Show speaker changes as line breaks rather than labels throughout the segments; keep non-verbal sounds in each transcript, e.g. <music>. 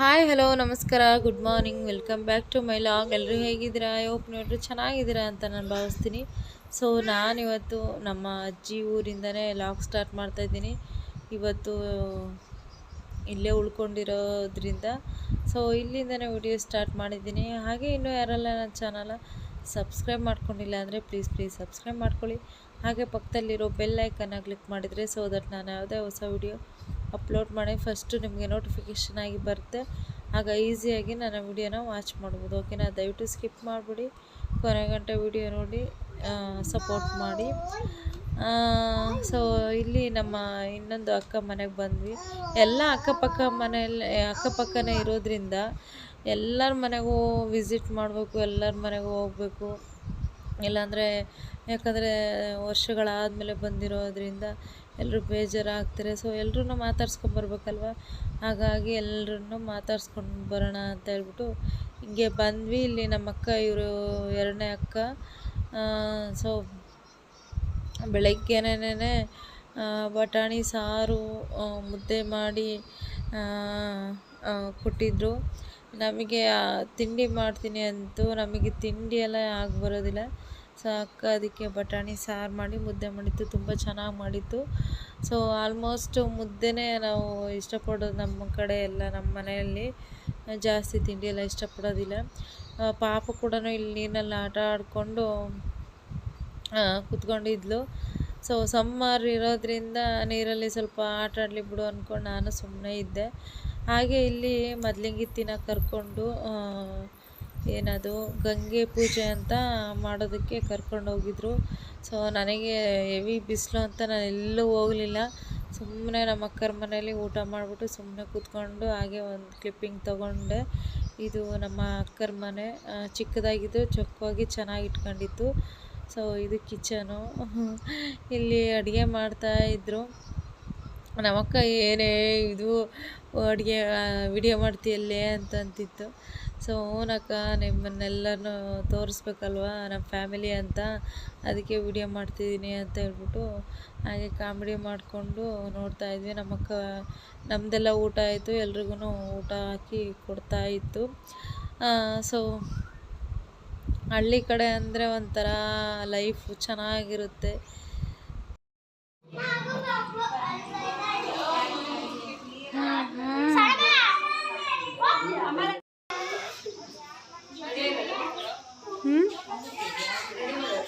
Hi hello ನಮಸ್ಕಾರ good morning welcome back to my vlog ಎಲ್ಲರೂ ಹೇಗಿದ್ದೀರಾ? ಹೋಪ್ ನೋಡ್ರಿ ಚೆನ್ನಾಗಿದ್ದೀರಾ ಅಂತ ನಾನು ಭಾವಿಸ್ತೀನಿ. ಸೊ ನಾನಿವತ್ತು ನಮ್ಮ ಅಜ್ಜಿ ಊರಿಂದನೇ ಲಾಗ್ ಸ್ಟಾರ್ಟ್ ಮಾಡ್ತಾ ಇದ್ದೀನಿ. ಇವತ್ತು ಇಲ್ಲೇ ಉಳ್ಕೊಂಡಿರೋದ್ರಿಂದ. ಸೊ ಇಲ್ಲಿಂದನೇ ವಿಡಿಯೋ ಸ್ಟಾರ್ಟ್ ಮಾಡಿದ್ದೀನಿ. ಹಾಗೆ ಇನ್ನೂ ಯಾರೆಲ್ಲ ನನ್ನ ಚಾನಲ ಸಬ್ಸ್ಕ್ರೈಬ್ ಮಾಡ್ಕೊಂಡಿಲ್ಲ ಅಂದರೆ ಪ್ಲೀಸ್ ಪ್ಲೀಸ್ ಸಬ್ಸ್ಕ್ರೈಬ್ ಮಾಡ್ಕೊಳ್ಳಿ. ಹಾಗೆ ಪಕ್ಕದಲ್ಲಿರೋ ಬೆಲ್ ಐಕನ್ನ ಕ್ಲಿಕ್ ಮಾಡಿದರೆ ಸೊ ದಟ್ ನಾನು ಯಾವುದೇ ಹೊಸ ವಿಡಿಯೋ ಅಪ್ಲೋಡ್ ಮಾಡಿ ಫಸ್ಟು ನಿಮಗೆ ನೋಟಿಫಿಕೇಷನ್ ಆಗಿ ಬರುತ್ತೆ. ಆಗ ಈಸಿಯಾಗಿ ನನ್ನ ವಿಡಿಯೋನ ವಾಚ್ ಮಾಡ್ಬೋದು. ಓಕೆನಾ ದಯವಿಟ್ಟು ಸ್ಕಿಪ್ ಮಾಡಿಬಿಡಿ. ಕೊನೆ ಗಂಟೆ ವಿಡಿಯೋ ನೋಡಿ ಸಪೋರ್ಟ್ ಮಾಡಿ. ಸೊ ಇಲ್ಲಿ ನಮ್ಮ ಇನ್ನೊಂದು ಅಕ್ಕ ಮನೆಗೆ ಬಂದ್ವಿ. ಎಲ್ಲ ಅಕ್ಕಪಕ್ಕ ಮನೆಯಲ್ಲಿ, ಅಕ್ಕಪಕ್ಕನೇ ಇರೋದ್ರಿಂದ ಎಲ್ಲರ ಮನೆಗೂ ವಿಸಿಟ್ ಮಾಡಬೇಕು, ಎಲ್ಲರ ಮನೆಗೂ ಹೋಗಬೇಕು. ಇಲ್ಲಾಂದರೆ ಯಾಕಂದರೆ ವರ್ಷಗಳಾದಮೇಲೆ ಬಂದಿರೋದ್ರಿಂದ ಎಲ್ಲರೂ ಬೇಜಾರಾಗ್ತಾರೆ. ಸೊ ಎಲ್ಲರೂ ಮಾತಾಡ್ಸ್ಕೊಂಬರ್ಬೇಕಲ್ವ ಹಾಗಾಗಿ ಎಲ್ಲರನ್ನು ಮಾತಾಡ್ಸ್ಕೊಂಡು ಬರೋಣ ಅಂತ ಹೇಳ್ಬಿಟ್ಟು ಹಿಂಗೆ ಬಂದ್ವಿ. ಇಲ್ಲಿ ನಮ್ಮ ಅಕ್ಕ ಇವರು ಎರಡನೇ ಅಕ್ಕ. ಸೊ ಬೆಳಗ್ಗೆನೇ ಬಟಾಣಿ, ಸಾರು ಮುದ್ದೆ ಮಾಡಿ ಕೊಟ್ಟಿದ್ದರು ನಮಗೆ ತಿಂಡಿ ಮಾಡ್ತೀನಿ ಅಂತೂ ನಮಗೆ ತಿಂಡಿ ಎಲ್ಲ ಆಗಿ ಬರೋದಿಲ್ಲ. ಸೊ ಅಕ್ಕ ಅದಕ್ಕೆ ಬಟಾಣಿ, ಸಾರು ಮಾಡಿ ಮುದ್ದೆ ಮಾಡಿತ್ತು ತುಂಬ ಚೆನ್ನಾಗಿ ಮಾಡಿತ್ತು ಸೊ ಆಲ್ಮೋಸ್ಟ್ ಮುದ್ದೆನೇ ನಾವು ಇಷ್ಟಪಡೋದು ನಮ್ಮ ಕಡೆ ಎಲ್ಲ, ನಮ್ಮ ಮನೆಯಲ್ಲಿ. ಜಾಸ್ತಿ ತಿಂಡಿ ಎಲ್ಲ ಇಷ್ಟಪಡೋದಿಲ್ಲ ಪಾಪ ಕೂಡ ಇಲ್ಲಿ ನೀರಲ್ಲಿ ಆಟ ಆಡಿಕೊಂಡು ಕುತ್ಕೊಂಡಿದ್ಲು. ಸೊ ಸಮ್ಮರ್ ಇರೋದ್ರಿಂದ ನೀರಲ್ಲಿ ಸ್ವಲ್ಪ ಆಟ ಆಡಲಿ ಬಿಡು ಅಂದ್ಕೊಂಡು ನಾನು ಸುಮ್ಮನೆ ಇದ್ದೆ. ಹಾಗೆ ಇಲ್ಲಿ ಮೊದ್ಲಿಂಗಿತ್ತಿನ ಕರ್ಕೊಂಡು ಏನದು, ಗಂಗೆ ಪೂಜೆ ಅಂತ ಮಾಡೋದಕ್ಕೆ ಕರ್ಕೊಂಡು ಹೋಗಿದ್ರು. ಸೊ ನನಗೆ ಹೆವಿ ಬಿಸಿಲು ಅಂತ ನಾನು ಎಲ್ಲೂ ಹೋಗಲಿಲ್ಲ. ಸುಮ್ಮನೆ ನಮ್ಮ ಅಕ್ಕರ ಮನೇಲಿ ಊಟ ಮಾಡಿಬಿಟ್ಟು ಸುಮ್ಮನೆ ಕೂತ್ಕೊಂಡು ಹಾಗೆ ಒಂದು ಕ್ಲಿಪ್ಪಿಂಗ್ ತೊಗೊಂಡೆ. ಇದು ನಮ್ಮ ಅಕ್ಕರ ಮನೆ. ಚಿಕ್ಕದಾಗಿದ್ದು ಚೊಕ್ಕವಾಗಿ ಚೆನ್ನಾಗಿ ಇಟ್ಕೊಂಡಿತ್ತು. ಸೊ ಇದು ಕಿಚನು. <laughs> ಇಲ್ಲಿ ಅಡುಗೆ ಮಾಡ್ತಾ ಇದ್ರು. ನಮ್ಮಕ್ಕ ಏನೇ ಇದು, ಅಡುಗೆ ವಿಡಿಯೋ ಮಾಡ್ತೀಯಲ್ಲೇ? ಅಂತ ಅಂತಿತ್ತು ಸೊ ಓನಕ್ಕ ನಿಮ್ಮನ್ನೆಲ್ಲನೂ ತೋರಿಸ್ಬೇಕಲ್ವ? ನಮ್ಮ ಫ್ಯಾಮಿಲಿ ಅಂತ ಅದಕ್ಕೆ ವಿಡಿಯೋ ಮಾಡ್ತಿದ್ದೀನಿ ಅಂತ ಹೇಳ್ಬಿಟ್ಟು ಹಾಗೆ ಕಾಮಿಡಿ ಮಾಡಿಕೊಂಡು ನೋಡ್ತಾ ಇದ್ವಿ. ನಮ್ಮಕ್ಕ ನಮ್ಮದೆಲ್ಲ ಊಟ ಆಯಿತು. ಎಲ್ರಿಗೂ ಊಟ ಹಾಕಿ ಕೊಡ್ತಾ ಇತ್ತು. ಸೊ ಹಳ್ಳಿ ಕಡೆ ಅಂದರೆ ಒಂಥರ ಲೈಫು ಚೆನ್ನಾಗಿರುತ್ತೆ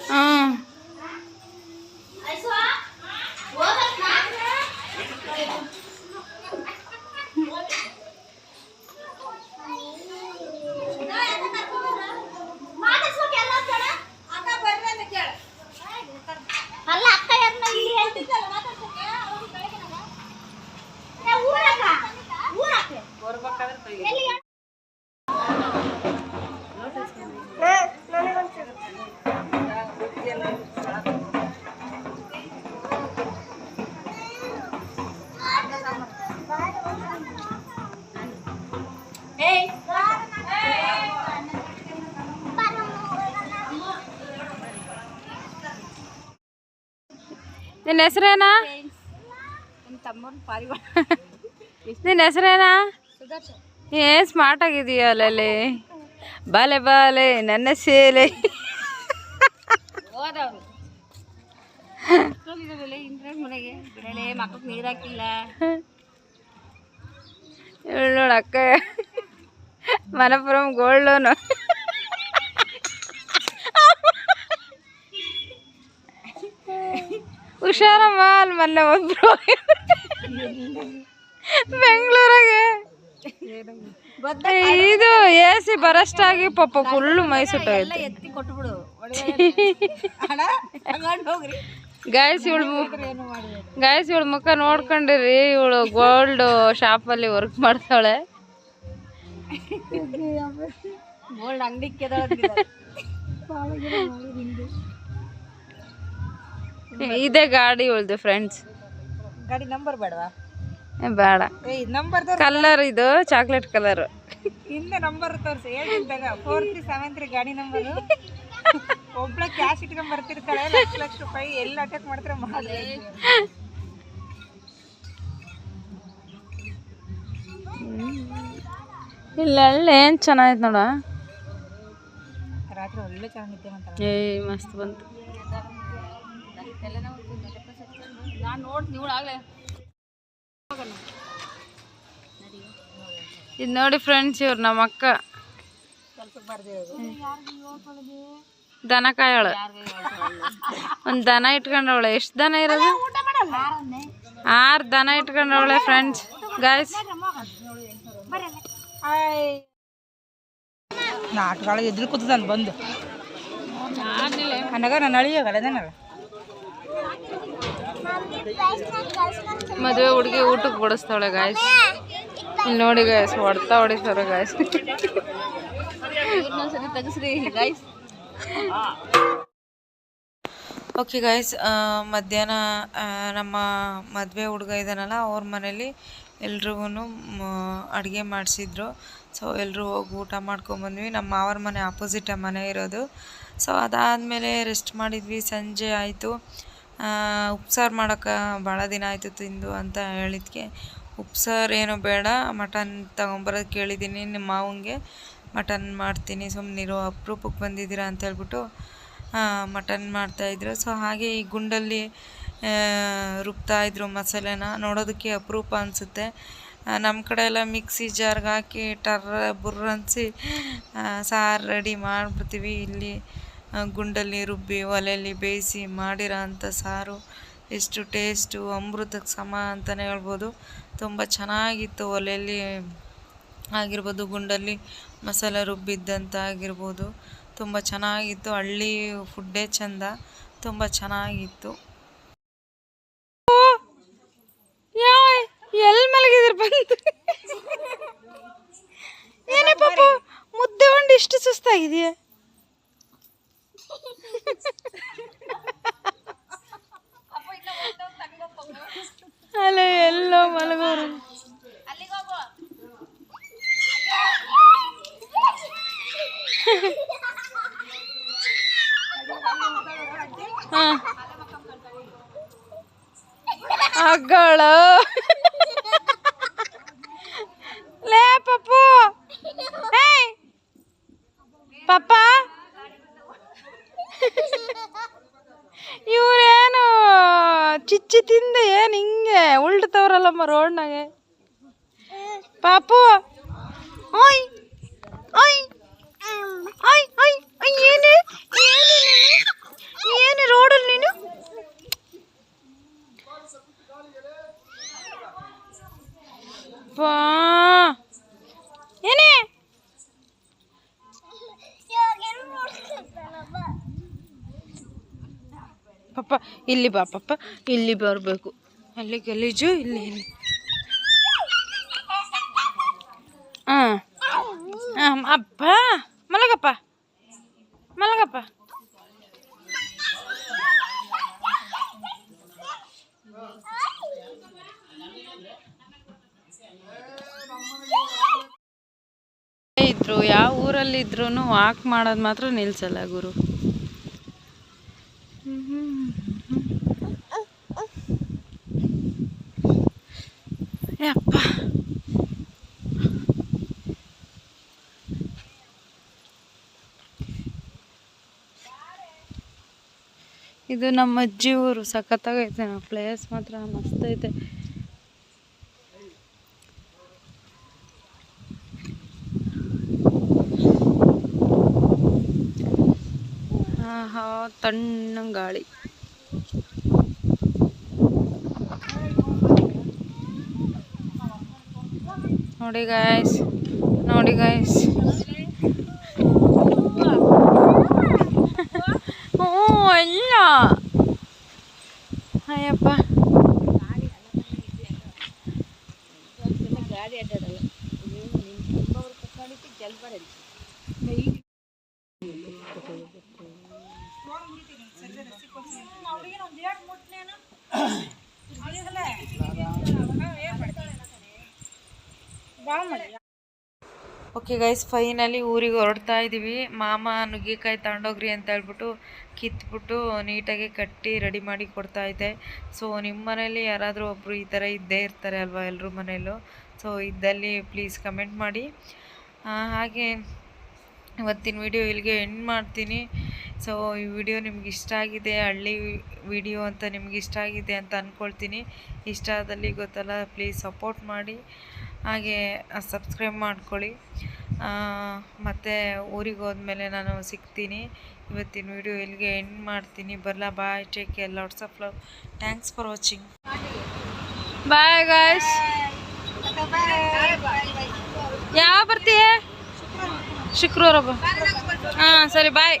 ಹಾಂ
ಅಲ್ಲ ಅಕ್ಕ ಯಾರನ್ನ ಇಲ್ಲಿ ಹೇಳ್ತಿದ್ದಲ್ಲ ಊರಕ್ಕ ಊರಕ್ಕೆ ಎಲ್ಲಿ
ನಿನ್ನ ಹೆಸರೇನಾ? ನಿನ್ನ ಹೆಸರೇನಾ? ಏನು ಸ್ಮಾರ್ಟ್ ಆಗಿದೀಯ ಅಲ್ಲಲ್ಲಿ ಬಾಲೆ ಬಾಲೆ ನನ್ನ ಸೇಲೆ. ನೋಡು ಅಕ್ಕ. ಮನಪುರಂ ಗೋಲ್ಡ್ ಲೋನು ಹುಷಾರಮ್ಮ ಮಾಲ್ ಮೊನ್ನೆ ಒಬ್ರು. ಬೆಂಗಳೂರಾಗೆ. ಇದು ಎ ಸಿ ಬರಷ್ಟಾಗಿ ಪಾಪ ಫುಲ್ಲು ಮೈ ಸುಟ್ಟೋಯ್ತು
ಎತ್ತಿ ಕೊಟ್ಬಿಡು. ಹಣ ತಗೊಂಡು ಹೋಗ್ರಿ.
ಗಾಯಸ್ ಇವಳು ಗಾಯಸ್ ಇವಳ ಮುಖ ನೋಡ್ಕೊಂಡಿರಿ ಇವಳು ಗೋಲ್ಡ್ ಶಾಪಲ್ಲಿ ವರ್ಕ್ ಮಾಡ್ತಾಳೆ. <laughs>
ಗೋಲ್ಡ್ ಅಂಗಡಿಗೆ
ಇದೇ ಗಾಡಿ ಉಳ್ದು ಫ್ರೆಂಡ್ಸ್
ಗಾಡಿ ನಂಬರ್ ಬೇಡವಾ?
ಬೇಡ.
ಏ ನಂಬರ್
ಕಲರ್ ಇದು ಚಾಕ್ಲೇಟ್ ಕಲರ್
ಹಿಂದೆ ನಂಬರ್ ತೋರಿಸಿ. ಹೇಳ್ತಿದ್ದಾಗ ಫೋರ್ ತ್ರೀ ಸೆವೆನ್ ತ್ರೀ ಗಾಡಿ ನಂಬರ್ ಒಬ್ಳ ಕ್ಯಾಶ್ ಇಟ್ಕೊಂಡ್ ಬರ್ತಿರ್ತಾಳೆ ಲಕ್ಷ ಲಕ್ಷ ರೂಪಾಯಿ ಎಲ್ಲಿ ಅಟ್ಯಾಕ್ ಮಾಡ್ತಾರೆ ಮಾಡಿ.
ಇಲ್ಲ ಅಲ್ಲಿ ಏನು ಚೆನ್ನಾಗೈತೆ ನೋಡ.
ರಾತ್ರಿ ಒಳ್ಳೆ ಚೆನ್ನಾಗಿ
ಏ ಮಸ್ತ್ ಬಂತು. ಇದು ನೋಡಿ ಫ್ರೆಂಡ್ಸ್ ಇವ್ರ ನಮ್ಮ ಅಕ್ಕ. ದನ ಕಾಯೋಳ. ಒಂದ್ ದನ ಇಟ್ಕೊಂಡವಳೆ ಎಷ್ಟು ದನ ಇರೋದು? ಆರು ದನ ಇಟ್ಕೊಂಡವಳೆ ಫ್ರೆಂಡ್ಸ್ ಗಾಯ್ಸ್
ನಾಟಗಳ ಎದ್ರು ಕೂತದಲ್ಲಿ ಬಂದು. ಅನ್ನಗ ನಾನು ಅಳಿಯೋಗಲ್ಲ ಅದನ್ನಲ್ಲ
ಮದುವೆ ಹುಡುಗಿ ಊಟಕ್ಕೆ ಬಡಿಸ್ತಾವಳೆ ಗಾಯ್ಸ್ ಇಲ್ಲಿ ನೋಡಿ ಗಾಯ್ಸ್ ಹೊಡ್ತಾ ಹೊಡಿತಾವ್ರೆ ಗಾಯ್ಸ್ ತೆಗಿಸ್ರಿ ಗಾಯ್ಸ್ ಓಕೆ ಗಾಯ್ಸ್ ಮಧ್ಯಾಹ್ನ ನಮ್ಮ ಮದುವೆ ಹುಡುಗ ಇದ್ದಾನಲ್ಲ ಅವ್ರ ಮನೇಲಿ ಎಲ್ರಿಗೂ ಅಡುಗೆ ಮಾಡಿಸಿದ್ರು. ಸೊ ಎಲ್ಲರೂ ಹೋಗಿ ಊಟ ಮಾಡ್ಕೊಂಬಂದ್ವಿ. ನಮ್ಮ ಮಾವರ ಮನೆ ಆಪೋಸಿಟ್ ಮನೆ ಇರೋದು. ಸೊ ಅದಾದಮೇಲೆ ರೆಸ್ಟ್ ಮಾಡಿದ್ವಿ. ಸಂಜೆ ಆಯಿತು. ಉಪ್ಸಾರು ಮಾಡೋಕೆ ಭಾಳ ದಿನ ಆಯಿತು ತಿಂದು ಅಂತ ಹೇಳಿದ್ಕೆ. ಉಪ್ಸಾರು ಏನು ಬೇಡ, ಮಟನ್ ತಗೊಂಬರೋದು ಕೇಳಿದ್ದೀನಿ ನಿಮ್ಮ ಮಾವಂಗೆ. ಮಟನ್ ಮಾಡ್ತೀನಿ ಸುಮ್ಮನಿರು ಅಪ್ರೂಪಕ್ಕೆ ಬಂದಿದ್ದೀರಾ ಅಂತ ಹೇಳ್ಬಿಟ್ಟು ಮಟನ್ ಮಾಡ್ತಾಯಿದ್ರು ಸೊ, ಹಾಗೆ ಈ ಗುಂಡಲ್ಲಿ ರುಬ್ತಾಯಿದ್ರು ಮಸಾಲೆನ. ನೋಡೋದಕ್ಕೆ ಅಪರೂಪ ಅನಿಸುತ್ತೆ. ನಮ್ಮ ಕಡೆ ಎಲ್ಲ ಮಿಕ್ಸಿ ಜಾರ್ಗೆ ಹಾಕಿ, ಟರ್ರ ಬುರ್ರನ್ಸಿ ಸಾರು ರೆಡಿ ಮಾಡಿಬಿಡ್ತೀವಿ ಇಲ್ಲಿ. ಗುಂಡಲ್ಲಿ ರುಬ್ಬಿ ಒಲೆಯಲ್ಲಿ ಬೇಯಿಸಿ ಮಾಡಿರೋ ಅಂಥ ಸಾರು. ಎಷ್ಟು ಟೇಸ್ಟು ಅಮೃತಕ್ಕೆ ಸಮ ಅಂತಲೇ ಹೇಳ್ಬೋದು. ತುಂಬ ಚೆನ್ನಾಗಿತ್ತು ಒಲೆಯಲ್ಲಿ ಆಗಿರ್ಬೋದು, ಗುಂಡಲ್ಲಿ ಮಸಾಲೆ ರುಬ್ಬಿದ್ದಂಥ ಆಗಿರ್ಬೋದು. ತುಂಬ ಚೆನ್ನಾಗಿತ್ತು, ಹಳ್ಳಿ ಫುಡ್ಡೇ ಚಂದ. ತುಂಬ ಚೆನ್ನಾಗಿತ್ತು ಎಲ್ಲಿ ಮಲಗಿದ್ರು ಬಂದು ಏನೇ ಪಾಪ ಮುದ್ದೆ ಉಂಡು ಇಷ್ಟು ಸುಸ್ತಾಗಿದೆಯಾ ಅಲ್ಲ ಎಲ್ಲೋ ಮಲಗೋರು ಹಾ. ಅಗ್ಗಳ. ಲೇ, ಪಪ್ಪು. ಏಯ್. ಪಪ್ಪ. ಇವ್ರೇನು ಚಿಚ್ಚಿ ತಿಂದ ಏನು ಹಿಂಗೆ ಉಲ್ಟತವ್ರಲ್ಲಮ್ಮ ರೋಡ್ನಾಗೆ ಪಾಪು ಓಯ್. ಓಯ್. ಏನು? ಏನು ನೀನು? ಏನು ರೋಡಲ್ಲಿ ನೀನು? ಬಾ. ಏನೇ? ಪಪ್ಪ ಇಲ್ಲಿ ಬಾ ಪಪ್ಪ ಇಲ್ಲಿ ಬರಬೇಕು. ಅಲ್ಲಿ ಗಲೀಜು, ಇಲ್ಲಿ ಇಲ್ಲಿ. ಹಾಂ. ಹಾಂ ಅಪ್ಪ ಮಲಗಪ್ಪ. ಮಲಗಪ್ಪ. ಇದ್ರು ಯಾವ ಊರಲ್ಲಿ ಇದ್ರು ವಾಕ್ ಮಾಡೋದು ಮಾತ್ರ ನಿಲ್ಸಲ್ಲ ಗುರು. ಇದು ನಮ್ಮ ಅಜ್ಜಿ ಊರು ಸಖತ್ತಾಗೈತೆ ಪ್ಲೇಸ್ ಮಾತ್ರ ಮಸ್ತ್ ಐತೆ. ಆಹಾ ತಣ್ಣ ಗಾಳಿ. ನೋಡಿ ಗಾಯ್ಸ್ ನೋಡಿ ಗಾಯ್ಸ್ ಓಕೆ ಗೈಸ್ ಫೈನಲಿ ಊರಿಗೆ ಹೊರಡ್ತಾ ಇದ್ದೀವಿ ಮಾಮ ನುಗ್ಗಿಕಾಯಿ ತಗೊಂಡೋಗ್ರಿ ಅಂತ ಹೇಳ್ಬಿಟ್ಟು ಕಿತ್ಬಿಟ್ಟು ನೀಟಾಗಿ ಕಟ್ಟಿ ರೆಡಿ ಮಾಡಿ ಕೊಡ್ತಾ ಇದ್ದೆ ಸೊ ನಿಮ್ಮ ಮನೇಲಿ ಯಾರಾದರೂ ಒಬ್ಬರು ಈ ಥರ ಇದ್ದೇ ಇರ್ತಾರೆ ಅಲ್ವಾ ಎಲ್ಲರೂ ಮನೆಯಲ್ಲೂ ಸೊ ಇದ್ದಲ್ಲಿ ಪ್ಲೀಸ್ ಕಮೆಂಟ್ ಮಾಡಿ. ಹಾಗೆ ಇವತ್ತಿನ ವಿಡಿಯೋ ಇಲ್ಲಿಗೆ ಎಂಡ್ ಮಾಡ್ತೀನಿ. ಸೊ ಈ ವಿಡಿಯೋ ನಿಮ್ಗೆ ಇಷ್ಟ ಆಗಿದೆ, ಹಳ್ಳಿ ವಿಡಿಯೋ ಅಂತ ನಿಮ್ಗೆ ಇಷ್ಟ ಆಗಿದೆ ಅಂತ ಅಂದ್ಕೊಳ್ತೀನಿ ಇಷ್ಟ ಆದಲ್ಲಿ ಗೊತ್ತಲ್ಲ ಪ್ಲೀಸ್ ಸಪೋರ್ಟ್ ಮಾಡಿ. ಹಾಗೆ ಸಬ್ಸ್ಕ್ರೈಬ್ ಮಾಡ್ಕೊಳ್ಳಿ. ಮತ್ತು ಊರಿಗೆ ಹೋದ್ಮೇಲೆ ನಾನು ಸಿಗ್ತೀನಿ. ಇವತ್ತಿನ ವಿಡಿಯೋ ಇಲ್ಲಿಗೆ ಎಂಡ್ ಮಾಡ್ತೀನಿ. ಬರಲ್ಲ bye take care lots of love thanks for watching bye guys ಯಾವ ಬರ್ತೀಯ? ಶುಕ್ರವಾರ. ಹಾಂ, ಸರಿ ಬಾಯ್